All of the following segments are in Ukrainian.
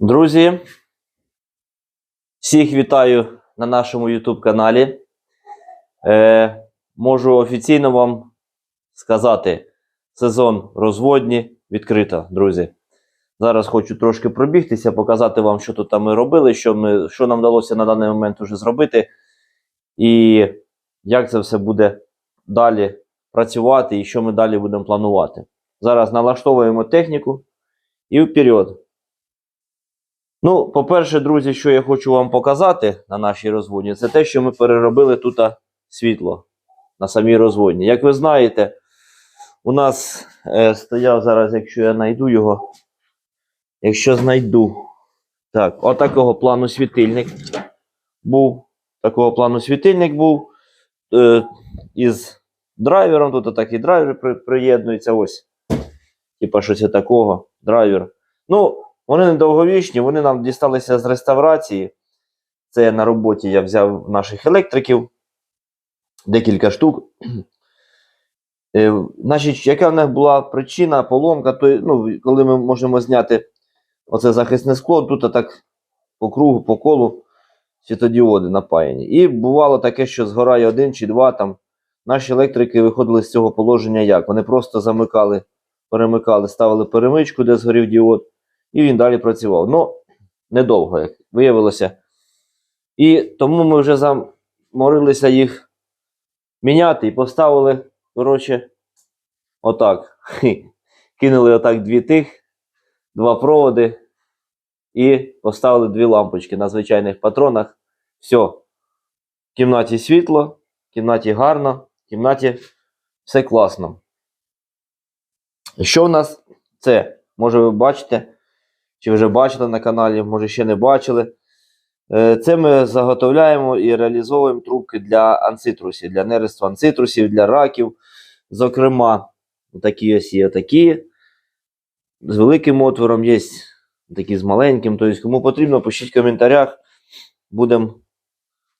Друзі, всіх вітаю на нашому YouTube каналі. Е, можу офіційно вам сказати, сезон розводні відкрита, друзі. Зараз хочу трошки пробігтися, показати вам, що тут ми робили, що, ми, що нам вдалося на даний момент уже зробити, і як це все буде далі працювати, і що ми далі будемо планувати. Зараз налаштовуємо техніку і вперед. Ну, по-перше, друзі, що я хочу вам показати на нашій розводні, це те, що ми переробили тут світло на самій розводні. Як ви знаєте, у нас е, стояв зараз, якщо я знайду його. Якщо знайду. Так, отакого плану світильник був. Такого плану світильник був. Е, із драйвером. Тут такий драйвер при, приєднується. Ось. Типа щось такого. Драйвер. Ну, вони недовговічні, вони нам дісталися з реставрації. Це на роботі я взяв наших електриків. Декілька штук. Е, значить, яка в них була причина, поломка, то, ну, коли ми можемо зняти оце захисне скло, тут так по кругу, по колу світодіоди напаяні. І бувало таке, що згорає один чи два там. Наші електрики виходили з цього положення як? Вони просто замикали, перемикали, ставили перемичку, де згорів діод, і він далі працював. Ну, недовго, як виявилося. І тому ми вже заморилися їх міняти і поставили, коротше, отак. Кинули отак дві тих, два проводи і поставили дві лампочки на звичайних патронах. Все. В кімнаті світло, в кімнаті гарно, в кімнаті все класно. Що у нас це? Може ви бачите, чи вже бачили на каналі, може ще не бачили. Е, Це ми заготовляємо і реалізовуємо трубки для анцитрусів, для нересту анцитрусів, для раків. Зокрема, такі ось є такі. З великим отвором є такі з маленьким. Тобто, кому потрібно, пишіть в коментарях. Будем,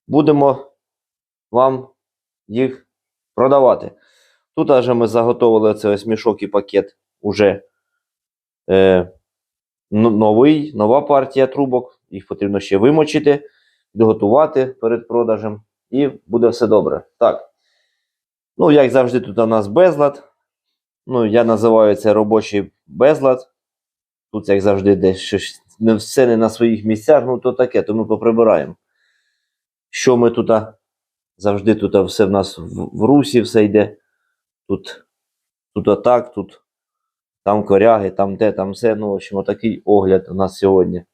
будемо вам їх продавати. Тут аж ми заготовили цей ось мішок і пакет уже е, новий, нова партія трубок. Їх потрібно ще вимочити, підготувати перед продажем. І буде все добре. Так. Ну, як завжди, тут у нас безлад. Ну, я називаю це робочий безлад. Тут, як завжди, десь щось не все не на своїх місцях, ну то таке, то ми поприбираємо. Що ми тут? Завжди тут все в нас в, в русі все йде. Тут, тут отак, тут там коряги, там те, там все. Ну, в общем, отакий огляд у нас сьогодні.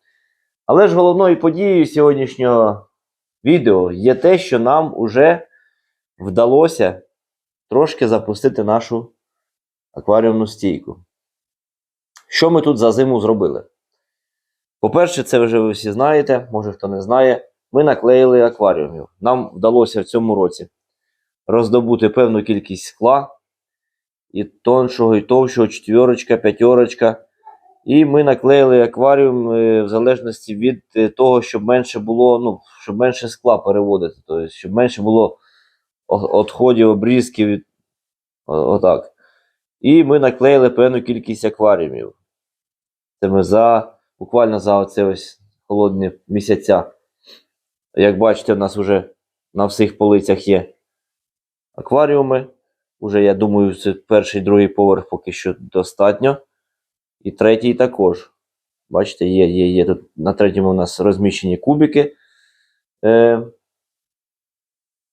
Але ж головною подією сьогоднішнього відео є те, що нам уже вдалося трошки запустити нашу акваріумну стійку. Що ми тут за зиму зробили? По-перше, це вже ви всі знаєте, може хто не знає, ми наклеїли акваріумів. Нам вдалося в цьому році роздобути певну кількість скла, і тоншого, і товщого, четвірочка, п'ятерочка. І ми наклеїли акваріум е, в залежності від е, того, щоб менше було, ну, щоб менше скла переводити, тобто, щоб менше було відходів, обрізків. Отак. І ми наклеїли певну кількість акваріумів. Це ми за буквально за оце ось холодні місяця. Як бачите, в нас вже на всіх полицях є акваріуми. Уже, я думаю, це перший другий поверх поки що достатньо. І третій також. Бачите, є, є, є. Тут на третьому у нас розміщені кубики. Е,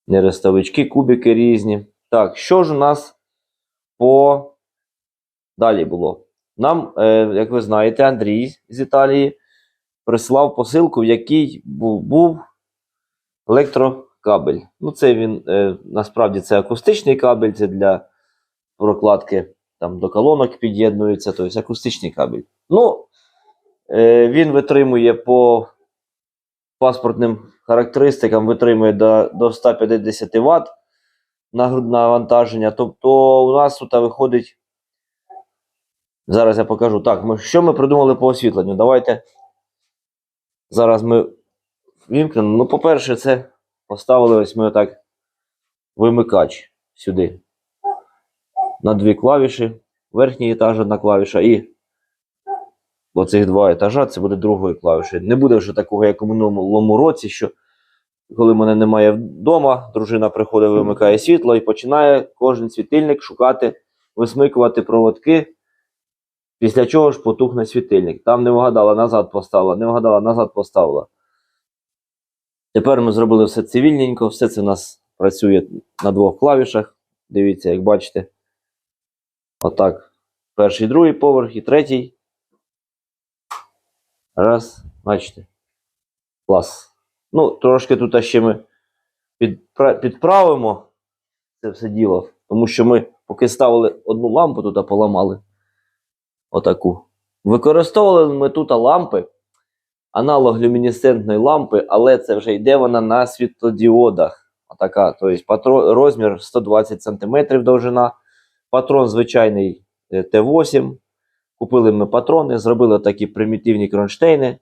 нерестовички, кубики різні. Так, що ж у нас по далі було? Нам, е, як ви знаєте, Андрій з Італії прислав посилку, в якій був, був електрокабель. Ну, це він е, насправді це акустичний кабель, це для прокладки там, до колонок під'єднується, тобто акустичний кабель. Ну, е, він витримує по паспортним характеристикам, витримує до, до 150 Вт на навантаження. Тобто, у нас тут виходить. Зараз я покажу. Так, ми, що ми придумали по освітленню? Давайте. Зараз ми вімкнемо. Ну, по-перше, це поставили ось ми отак вимикач сюди. На дві клавіші. Верхній етаж одна клавіша і оцих два етажа, це буде другою клавішею. Не буде вже такого, як у минулому році, що коли мене немає вдома, дружина приходить, вимикає світло і починає кожен світильник шукати, висмикувати проводки. Після чого ж потухне світильник. Там не вгадала, назад поставила, не вгадала, назад поставила. Тепер ми зробили все цивільненько, все це у нас працює на двох клавішах. Дивіться, як бачите. Отак. Перший, другий поверх і третій. Раз, бачите. Клас. Ну, трошки тут ще ми підправимо це все діло, тому що ми поки ставили одну лампу тут, поламали. Отаку. Використовували ми тут лампи, аналог люмінесцентної лампи, але це вже йде вона на світлодіодах. Отака. Тобто патро- розмір 120 см довжина. Патрон звичайний е, Т8. Купили ми патрони, зробили такі примітивні кронштейни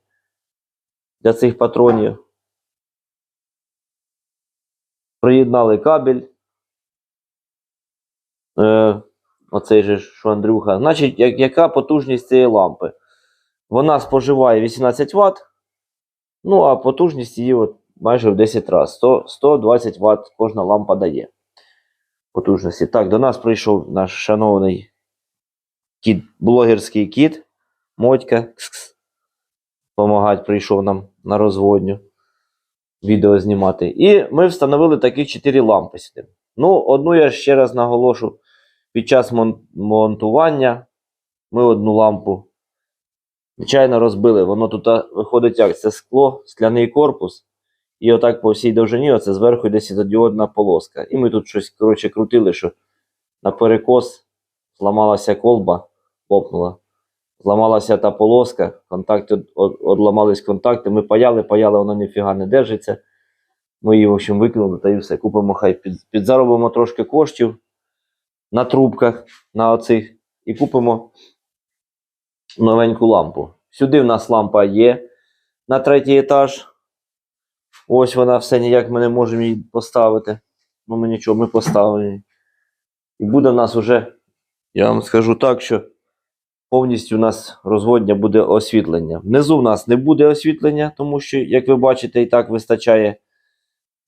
для цих патронів. Приєднали кабель. Е, оцей же, що Андрюха. Значить, як, яка потужність цієї лампи? Вона споживає 18 Вт. Ну, а потужність її от майже в 10 разів. 100, 120 Вт кожна лампа дає. Потужності. Так, до нас прийшов наш шановний кіт, блогерський кіт. Мотька. Помагать прийшов нам на розводню. Відео знімати. І ми встановили такі 4 лампи сюди. Ну, одну я ще раз наголошу. Під час мон- монтування ми одну лампу звичайно розбили. Воно тут виходить як? Це скло, скляний корпус. І отак по всій довжині, оце зверху йде світодіодна полоска. І ми тут щось коротше крутили, що на перекос зламалася колба, лопнула. Зламалася та полоска, контакти, одламались контакти. Ми паяли, паяли, воно ніфіга не держиться. Ми її, в общем, викинули та і все. Купимо хай під, підзаробимо трошки коштів на трубках, на оцих, і купимо новеньку лампу. Сюди в нас лампа є на третій етаж. Ось вона все ніяк ми не можемо її поставити. Ну, ми нічого, ми поставимо. І буде в нас уже, я вам скажу так, що повністю у нас розводня буде освітлення. Внизу в нас не буде освітлення, тому що, як ви бачите, і так вистачає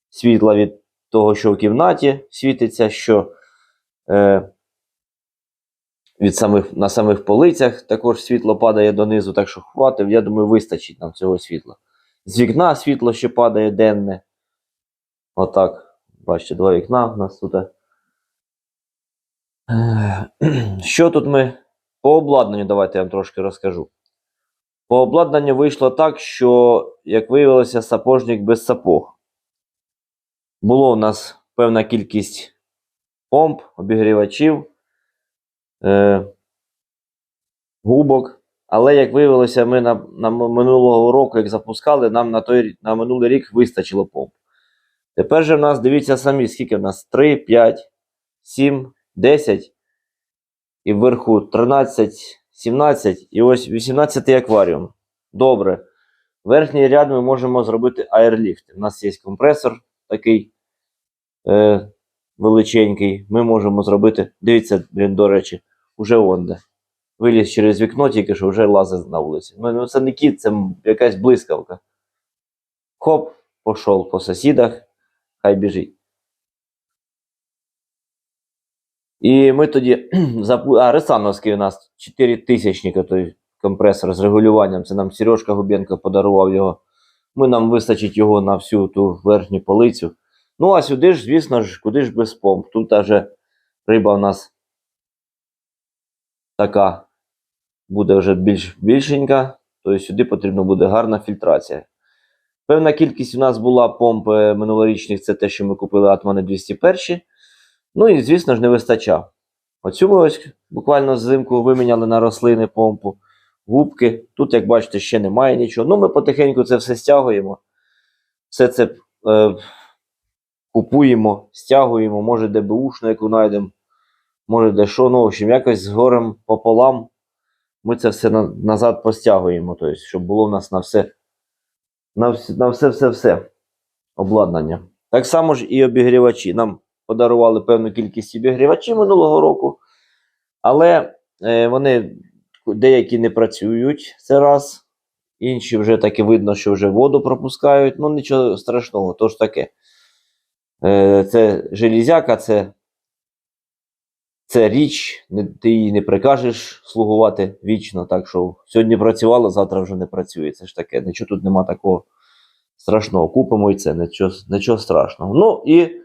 світла від того, що в кімнаті світиться, що е, від самих, на самих полицях також світло падає донизу, так що хватить, я думаю, вистачить нам цього світла. З вікна світло ще падає денне. Отак. Бачите, два вікна в нас тут. Що тут ми по обладнанню, давайте я вам трошки розкажу. По обладнанню вийшло так, що, як виявилося, сапожник без сапог. Було у нас певна кількість помп, обігрівачів, е, губок. Але, як виявилося, ми на, на минулого року, як запускали, нам на, той, на минулий рік вистачило помп. Тепер же в нас, дивіться самі, скільки в нас 3, 5, 7, 10 і вверху 13, 17 і ось 18 акваріум. Добре. Верхній ряд ми можемо зробити аерліфт. У нас є компресор такий е, величенький. Ми можемо зробити. Дивіться, до речі, уже онде. Виліз через вікно, тільки що вже лазить на вулиці. Ну, ну це не кіт, це якась блискавка. Хоп, пішов по сусідах, хай біжить. І ми тоді. А, Ресановський у нас 4 тисячника, той компресор з регулюванням. Це нам Сережка Губенко подарував його. Ми нам вистачить його на всю ту верхню полицю. Ну, а сюди ж, звісно ж, куди ж без помп. Тут аж риба у нас така буде вже більш більшенька, то сюди потрібна буде гарна фільтрація. Певна кількість у нас була помп е, минулорічних, це те, що ми купили Атмани 201. Ну і, звісно ж, не вистачав. Оцю ми ось буквально взимку виміняли на рослини помпу, губки. Тут, як бачите, ще немає нічого. Ну, ми потихеньку це все стягуємо. Все це е, купуємо, стягуємо, може ДБУшну, яку знайдемо, може де що. Ну, в общем, якось згорем пополам ми це все на, назад постягуємо. Тобто, щоб було в нас на все, на, вс- на все, все, все обладнання. Так само ж і обігрівачі. Нам подарували певну кількість обігрівачів минулого року, але е, вони деякі не працюють, це раз. Інші вже таки видно, що вже воду пропускають. Ну, нічого страшного, то ж таке. Е, Це железяка, це, це річ, ти її не прикажеш слугувати вічно. Так що сьогодні працювало, завтра вже не працює. Це ж таке, нічого тут нема такого страшного. Купимо і це, нічого, нічого страшного. Ну і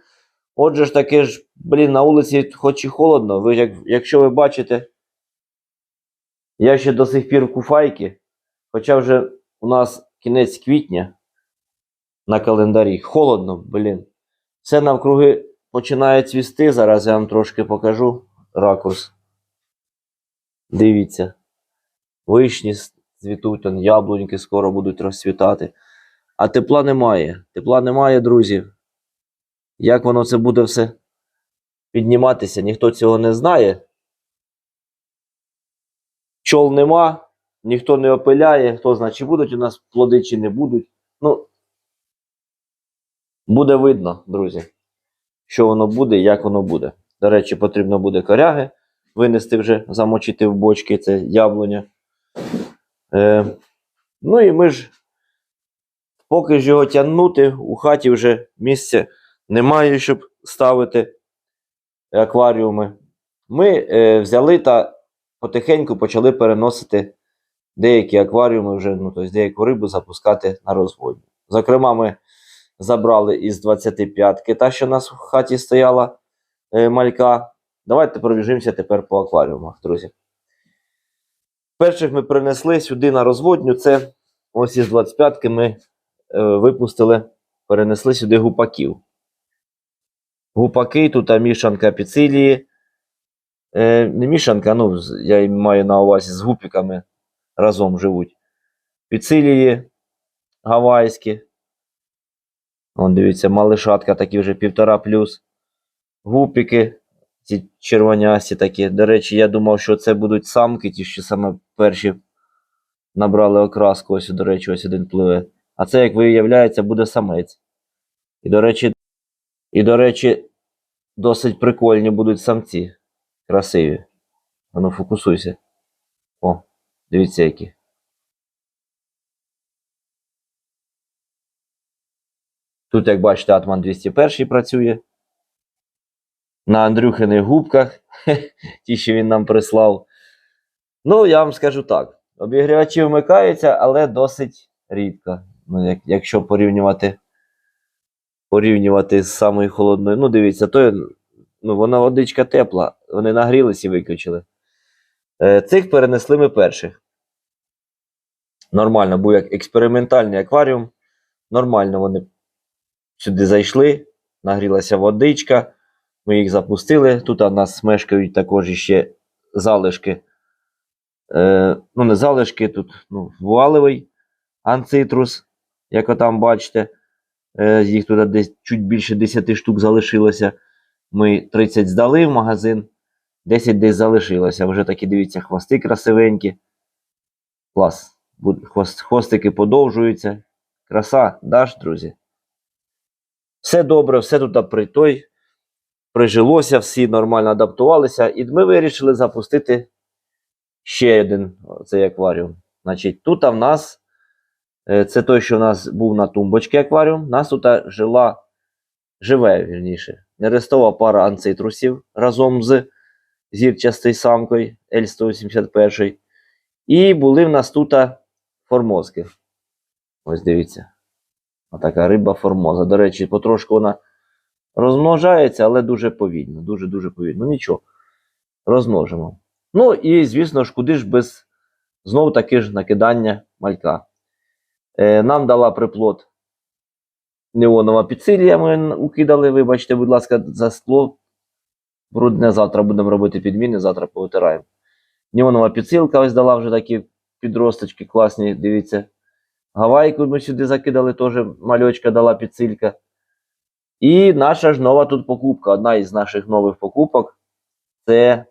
отже ж таки ж, блін, на вулиці хоч і холодно. Ви, як, якщо ви бачите, я ще до сих пір в куфайки, хоча вже у нас кінець квітня на календарі. Холодно, блін. Все навкруги починає цвісти. Зараз я вам трошки покажу ракурс. Дивіться. Вишні цвітуть, яблуньки скоро будуть розцвітати. А тепла немає. Тепла немає, друзі. Як воно це буде все підніматися, ніхто цього не знає. Пчол нема, ніхто не опиляє, хто знає, чи будуть у нас плоди, чи не будуть. Ну, буде видно, друзі, що воно буде і як воно буде. До речі, потрібно буде коряги винести вже, замочити в бочки, це яблуня. Е, ну і ми ж, поки ж його тягнути, у хаті вже місця немає, щоб ставити акваріуми. Ми е, взяли та потихеньку почали переносити деякі акваріуми вже, ну, тобто деяку рибу запускати на розводні. Зокрема, ми забрали із 25-ки, та, що у нас в хаті стояла малька. Давайте пробіжимося тепер по акваріумах, друзі. Перших ми принесли сюди на розводню. Це ось із 25-ки ми е, випустили, перенесли сюди гупаків. Гупаки, тут мішанка піцилії. Е, не мішанка, ну, я маю на увазі з гупіками разом живуть. Піцилії гавайські. Вон, дивіться, малишатка такі вже півтора плюс. Гупіки, ці червонясті такі. До речі, я думав, що це будуть самки, ті, що саме перші набрали окраску. Ось, до речі, ось один пливе. А це, як виявляється, буде самець. І, до речі, і, до речі, досить прикольні будуть самці. Красиві. Ану, фокусуйся. О, дивіться які. Тут, як бачите, Атман 201 працює. На Андрюхиних губках, ті, що він нам прислав. Ну, я вам скажу так: обігрівачі вмикаються, але досить рідко. Ну, як, якщо порівнювати, порівнювати з самою холодною. Ну, дивіться, то ну, вона водичка тепла, вони нагрілись і виключили. Е, цих перенесли ми перших. Нормально, був як експериментальний акваріум. Нормально вони сюди зайшли, нагрілася водичка. Ми їх запустили. Тут у нас мешкають також іще залишки. Е, ну, не залишки, тут ну, вуалевий анцитрус, як ви там бачите. Е, їх тут десь чуть більше 10 штук залишилося. Ми 30 здали в магазин, 10 десь залишилося. Вже такі, дивіться, хвости красивенькі. Клас. Хвост- Хвостики подовжуються. Краса, даш, друзі. Все добре, все тут при той прижилося, всі нормально адаптувалися, і ми вирішили запустити ще один цей акваріум. Значить, тут в нас е, це той, що у нас був на тумбочці акваріум. У нас тут жила, живе, вірніше, нерестова пара анцитрусів разом з зірчастою самкою L181. І були в нас тут формозки. Ось дивіться. Отака риба формоза. До речі, потрошку вона розмножається, але дуже повільно. Дуже-дуже повільно. Ну нічого, розмножимо. Ну і, звісно ж, куди ж без знову таки ж накидання малька. Е, нам дала приплод неонова підсилія. Ми укидали, вибачте, будь ласка, за скло. Брудне завтра будемо робити підміни, завтра повитираємо. Неонова підсилка ось дала вже такі підросточки класні, дивіться. Гавайку ми сюди закидали, теж мальочка дала підсилька. І наша ж нова тут покупка. Одна із наших нових покупок це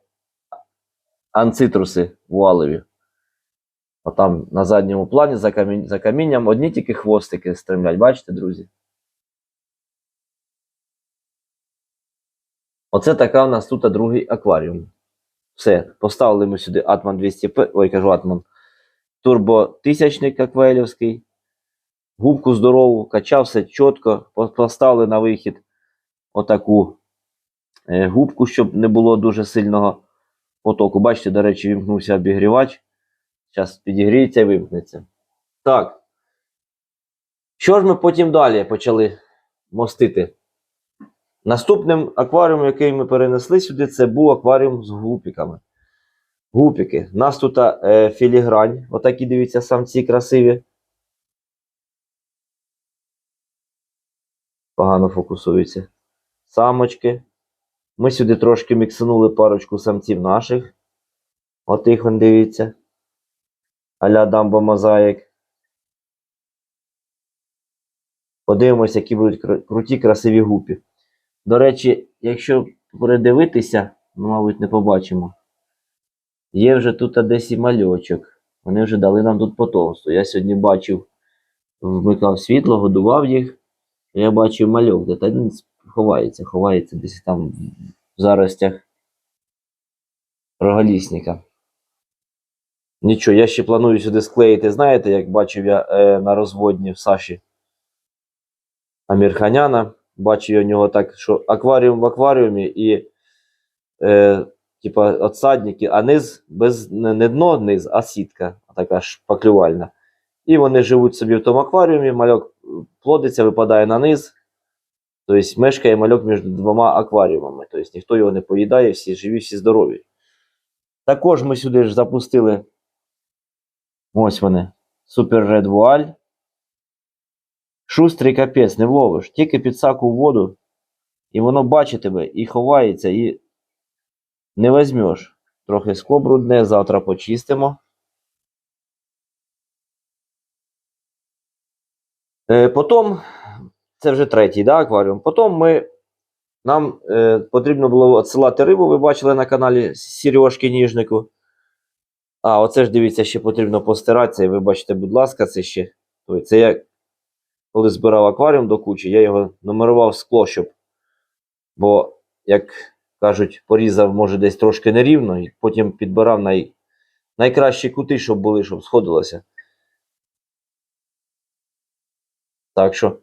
анцитруси вуалеві. Отам на задньому плані за, камінь, за камінням одні тільки хвостики стремлять. Бачите, друзі? Оце така у нас тут другий акваріум. Все, поставили ми сюди Атман 200П, ой, кажу Атман, турбо тисячник аквелівський, губку здорову, качав все чітко, по- поставили на вихід отаку е, губку, щоб не було дуже сильного потоку. Бачите, до речі, вімкнувся обігрівач. Зараз підігріється і вимкнеться. Так. Що ж ми потім далі почали мостити? Наступним акваріумом, який ми перенесли сюди, це був акваріум з гупіками. Гупіки. У нас тут е, філігрань. Отакі, дивіться, самці красиві. Погано фокусуються. Самочки. Ми сюди трошки міксанули парочку самців наших. От їх он дивіться. Аля дамба мозаїк. Подивимося, які будуть круті, красиві гупі. До речі, якщо передивитися, ну, мабуть, не побачимо. Є вже тут десь і мальочок. Вони вже дали нам тут потомство. Я сьогодні бачив, вмикав світло, годував їх. Я бачив мальок, де та він ховається, ховається десь там в заростях рогалісника. Нічого, я ще планую сюди склеїти, знаєте, як бачив я е, на розводні в Саші Амірханяна. Бачив я у нього так, що акваріум в акваріумі і е, типа отсадники, а низ без не, дно низ, а сітка, така шпаклювальна. І вони живуть собі в тому акваріумі, мальок плодиться, випадає на низ. Тобто мешкає мальок між двома акваріумами. Тобто ніхто його не поїдає, всі живі, всі здорові. Також ми сюди ж запустили. Ось вони. Супер Red Voile. Шустрий капець, не вловиш. Тільки підсаку в воду, і воно бачить тебе і ховається, і не візьмеш. Трохи скло брудне, завтра почистимо. Е, потім, це вже третій да, акваріум. Потім ми, нам е, потрібно було відсилати рибу, ви бачили на каналі Сережки Ніжнику. А, оце ж дивіться, ще потрібно постиратися. І ви бачите, будь ласка, це ще. Ой, Це я коли збирав акваріум до кучі, я його нумерував скло, щоб. Бо, як кажуть, порізав, може, десь трошки нерівно, і потім підбирав най... найкращі кути, щоб були, щоб сходилося. Так що,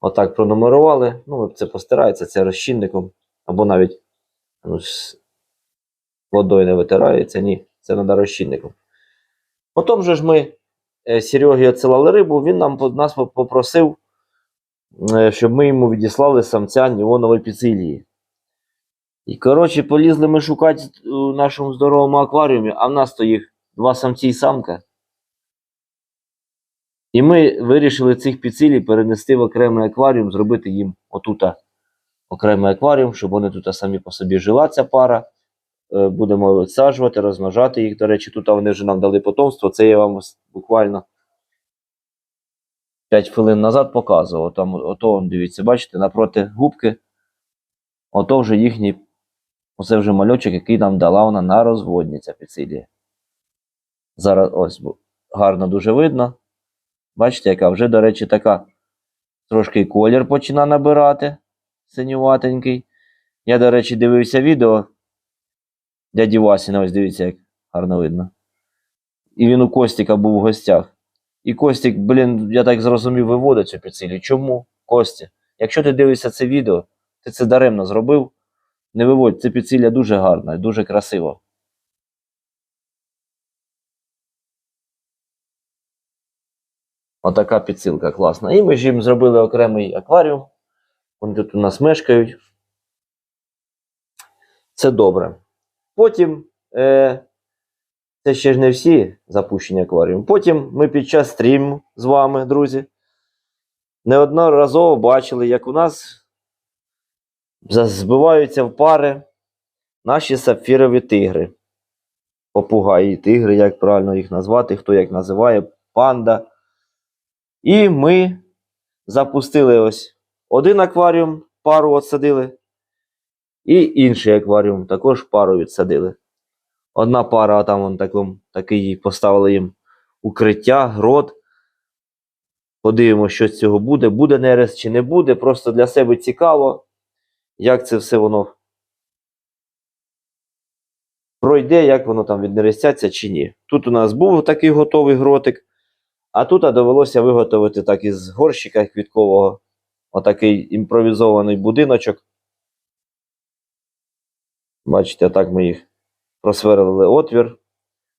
отак пронумерували. Ну, це постирається, це розчинником. Або навіть ну, водою не витирається. Ні, це треба розчинником. Потім же ж ми е, Серегі відсилали рибу, він нам нас попросив, е, щоб ми йому відіслали самця Ніонової піцилії. І, коротше, полізли ми шукати у нашому здоровому акваріумі, а в нас то їх два самці і самка. І ми вирішили цих піцилій перенести в окремий акваріум, зробити їм отута окремий акваріум, щоб вони тут самі по собі жила, ця пара. Е, Будемо відсаджувати, розмножати їх. До речі, тут вони вже нам дали потомство. Це я вам буквально 5 хвилин назад показував. Там, ото, дивіться, бачите, напроти губки. Ото вже їхній. Оце вже мальочок, який нам дала вона на розводні ця піцилія. Зараз ось гарно дуже видно. Бачите, яка вже, до речі, така трошки колір починає набирати. Синюватенький. Я, до речі, дивився відео дяді Васіна, ось дивіться, як гарно видно. І він у Костіка був в гостях. І Костік, блін, я так зрозумів, виводить цю піцилію. Чому? Костя, якщо ти дивишся це відео, ти це даремно зробив. Не виводь, це піцилля дуже гарна, дуже красива. Отака підсилка класна. І ми ж їм зробили окремий акваріум. Вони тут у нас мешкають. Це добре. Потім, е, це ще ж не всі запущені акваріум. Потім ми під час стріму з вами, друзі, неодноразово бачили, як у нас збиваються в пари наші сапфірові тигри. Попугаї, тигри, як правильно їх назвати, хто як називає, панда. І ми запустили ось один акваріум, пару отсадили. І інший акваріум також пару відсадили. Одна пара, там вон таком, такий поставили їм укриття, грот. Подивимося, що з цього буде. Буде нерест чи не буде. Просто для себе цікаво, як це все воно пройде, як воно там віднерестяться чи ні. Тут у нас був такий готовий гротик, а тут довелося виготовити так із горщика квіткового отакий імпровізований будиночок. Бачите, так ми їх просверлили отвір.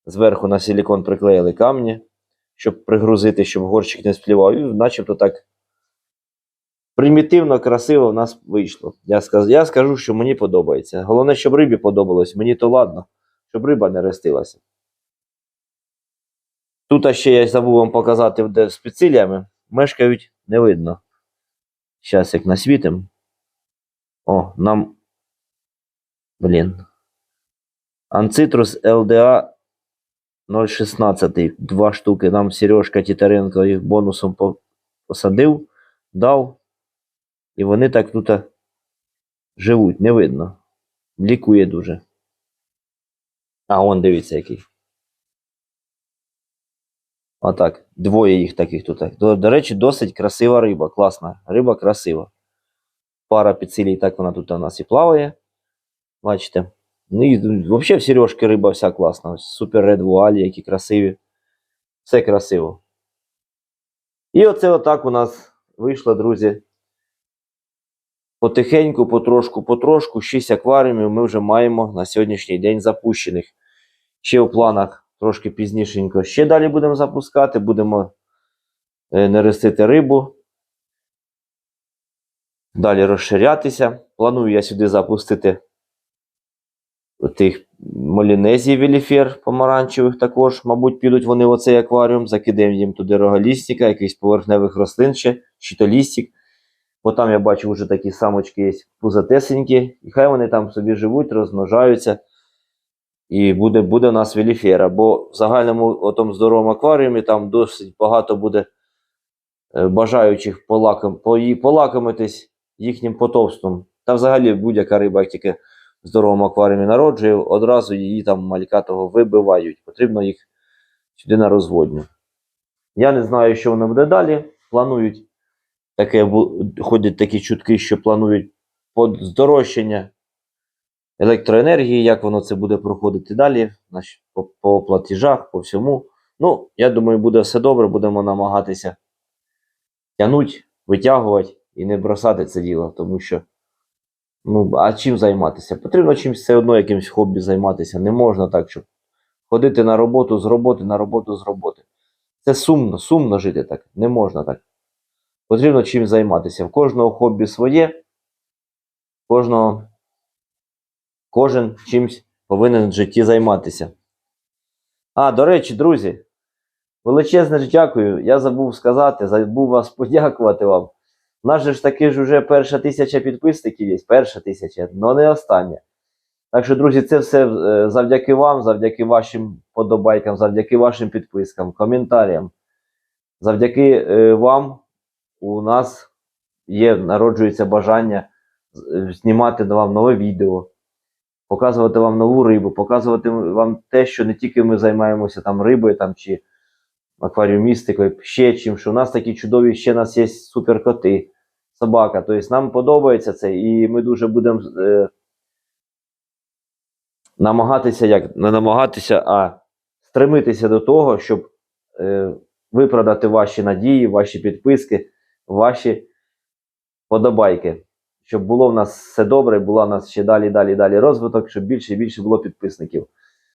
Зверху на силікон приклеїли камні, щоб пригрузити, щоб горщик не сплівав. І начебто так примітивно, красиво в нас вийшло. Я скажу, я скажу, що мені подобається. Головне, щоб рибі подобалось, мені то ладно, щоб риба не рестилася. Тут ще я забув вам показати, де з підсиллями мешкають не видно. Зараз як насвітим. О, нам. Блін. Анцитрус ЛДА 0,16. Два штуки. Нам Сережка Тітаренко їх бонусом посадив, дав. І вони так тут живуть, не видно. Лікує дуже. А он дивіться який. Отак. Двоє їх таких тут. До, до речі, досить красива риба. Класна. Риба красива. Пара підсилій, так вона тут у нас і плаває. Бачите. Ну і взагалі в сережки риба вся класна. Ось Супер ред вуалі, які красиві. Все красиво. І оце отак у нас вийшло, друзі. Потихеньку, потрошку, потрошку, 6 акваріумів ми вже маємо на сьогоднішній день запущених. Ще в планах трошки пізнішенько. Ще далі будемо запускати, будемо е, нерестити рибу. Далі розширятися. Планую я сюди запустити тих молінезій веліфер помаранчевих також. Мабуть, підуть вони в оцей акваріум, закидаємо їм туди рогалістика, якихось поверхневих рослин ще, чи то лістик. Бо там я бачу вже такі самочки є пузатесенькі, і хай вони там собі живуть, розмножаються. І буде, буде у нас веліфера. Бо в загальному отому здоровому акваріумі там досить багато буде е, бажаючих полаком, полакомитись їхнім потовством. Та взагалі будь-яка риба, як тільки в здоровому акваріумі народжує, одразу її там малька того вибивають. Потрібно їх сюди на розводню. Я не знаю, що воно буде далі. Планують таке, ходять такі чутки, що планують под- здорожчання електроенергії, як воно це буде проходити далі, по, по платіжах, по всьому. Ну, я думаю, буде все добре, будемо намагатися тягнути, витягувати і не бросати це діло, тому що. Ну, а чим займатися? Потрібно чимось все одно якимось хобі займатися. Не можна так, щоб ходити на роботу з роботи, на роботу з роботи. Це сумно, сумно жити так. Не можна так. Потрібно чим займатися. В кожного хобі своє, кожного, кожен чимсь повинен в житті займатися. А, до речі, друзі, величезне ж дякую. Я забув сказати, забув вас подякувати вам. У нас же ж таки ж вже перша тисяча підписників є, перша тисяча, але не остання. Так що, друзі, це все е, завдяки вам, завдяки вашим подобайкам, завдяки вашим підпискам, коментарям. Завдяки е, вам у нас є, народжується бажання е, знімати вам нове відео, показувати вам нову рибу, показувати вам те, що не тільки ми займаємося там рибою там, чи акваріумістикою, ще чим, що у нас такі чудові, ще у нас є суперкоти, собака. Тобто нам подобається це, і ми дуже будемо е, намагатися, як не намагатися, а стремитися до того, щоб е, виправдати ваші надії, ваші підписки, ваші подобайки. Щоб було в нас все добре, була в нас ще далі, далі, далі розвиток, щоб більше і більше було підписників.